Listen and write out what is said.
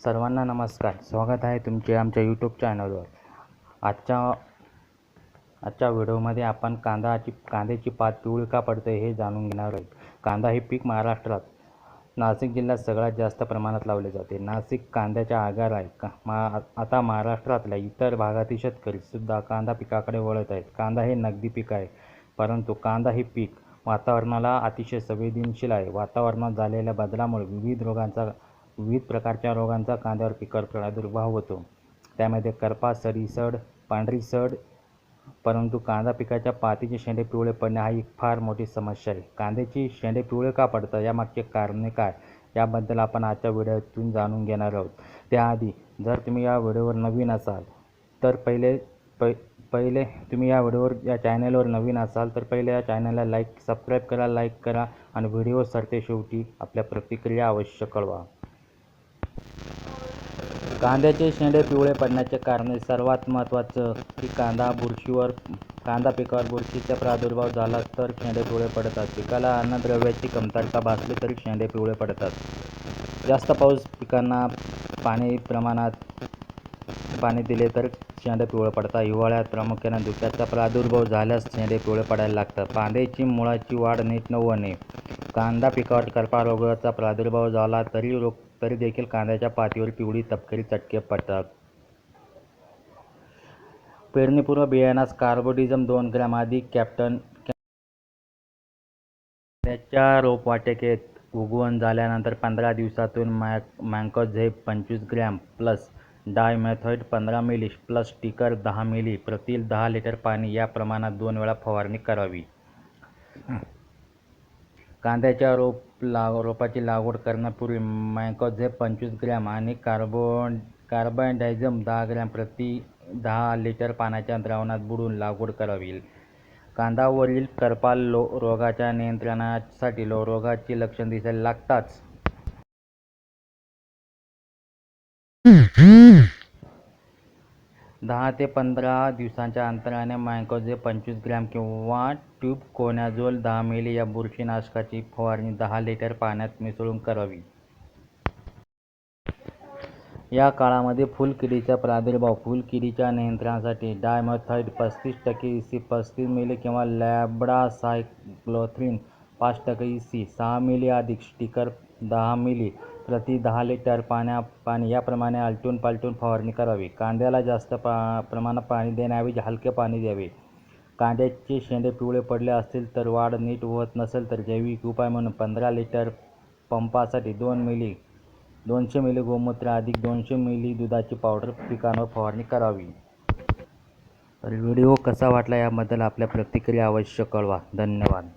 सर्वांना नमस्कार. स्वागत आहे तुमचे आमच्या यूट्यूब चॅनलवर आजच्या आजच्या व्हिडिओमध्ये आपण कांदाची कांद्याची पात पिवळी का पडते हे जाणून घेणार आहोत. कांदा हे पीक महाराष्ट्रात नाशिक जिल्ह्यात सगळ्यात जास्त प्रमाणात लावले जाते. नाशिक कांद्याच्या आगार आहे का मा आता महाराष्ट्रातल्या इतर भागातील शेतकरीसुद्धा कांदा पिकाकडे वळत आहेत. कांदा हे नगदी पीक आहे परंतु कांदा हे पीक वातावरणाला अतिशय संवेदनशील आहे. वातावरणात झालेल्या बदलामुळे विविध रोगांचा विविध प्रकारच्या रोगांचा कांद्यावर पिकावर प्रादुर्भाव होतो. त्यामध्ये करपा सरीसड पांढरी सड परंतु कांदा पिकाच्या पातीचे शेंडे पिवळे पडणे हा एक फार मोठी समस्या आहे. कांद्याची शेंडे पिवळे का पडतात? यामागचे कारणे काय? याबद्दल आपण आजच्या व्हिडिओतून जाणून घेणार आहोत. त्याआधी जर तुम्ही या व्हिडिओवर नवीन असाल तर पहिले पै पहिले तुम्ही या व्हिडिओवर या चॅनलवर नवीन असाल तर पहिले या चॅनलला लाईक सबस्क्राईब करा लाईक करा आणि व्हिडिओ सरते शेवटी आपल्या प्रतिक्रिया अवश्य कळवा. कांद्याचे शेंडे पिवळे पडण्याचे कारण सर्वात महत्त्वाचं की कांदा बुरशीवर कांदा पिकावर बुरशीचा प्रादुर्भाव झाला तर शेंडे पिवळे पडतात. पिकाला अन्नद्रव्याची कमतरता भासली तरी शेंडे पिवळे पडतात. जास्त पाऊस पिकांना पाणी प्रमाणात पाणी दिले तर शेंडे पिवळे पडतात. हिवाळ्यात प्रामुख्याने धुक्याचा प्रादुर्भाव झाल्यास शेंडे पिवळे पडायला लागतात. कांद्याची मुळाची वाढ नीट न होणे कांदा पिकावर करपा रोगाचा प्रादुर्भाव झाला तरी रोग तरी देखील कांद्याच्या पातीवर पिवळी तपकिरी चटके पडतात. पेरणीपूर्व बियाण्यास कार्बोडिझम दोन ग्रॅम आधी कॅप्टन त्याच्या रोपवाटिकेत उगवण झाल्यानंतर पंधरा दिवसातून मॅ मँकोझेब पंचवीस ग्रॅम प्लस डायमेथॉइड पंधरा मिली प्लस स्टिकर दहा मिली प्रति दहा लिटर पाणी या प्रमाणात दोन वेळा फवारणी करावी. कांद्याच्या रोप लाग रोपाची लागवड करण्यापूर्वी मँकोझेब पंचवीस ग्रॅम आणि कार्बोन कार्बनडायझम दहा ग्रॅम प्रति दहा लिटर पाण्याच्या द्रावणात बुडवून लागवड करावी. कांद्यावरील करपा लो रोगाच्या नियंत्रणासाठी लो रोगाची लक्षण दिसायला लागताच. दहा ते पंधरा दिवसांच्या अंतराने मँकोझेब पंचवीस ग्रॅम किंवा ट्यूब कोनॅझोल दहा मिली या बुरशीनाशकाची फवारणी दहा लिटर पाण्यात मिसळून करावी. या काळामध्ये फुलकिडीचा प्रादुर्भाव फुलकिडीच्या नियंत्रणासाठी डायमेथॉइड पस्तीस टक्के ई सी पस्तीस मिली किंवा लॅबडासायक्लोथ्रिन पाच टक्के ई सी सहा मिली अधिक स्टिकर दहा मिली प्रति दहा लिटर पाण्या पाणी याप्रमाणे आलटून पालटून फवारणी करावी. कांद्याला जास्त पा प्रमाणात पाणी देण्याऐवजी हलके पाणी द्यावे. कांद्याचे शेंडे पिवळे पडले असतील तर वाढ नीट होत नसेल तर जैविक उपाय म्हणून पंधरा लिटर पंपासाठी दोन मिली दोनशे मिली गोमूत्र अधिक दोनशे मिली दुधाची पावडर पिकांवर फवारणी करावी. तर व्हिडिओ कसा वाटला याबद्दल आपल्या प्रतिक्रिया अवश्य कळवा. धन्यवाद.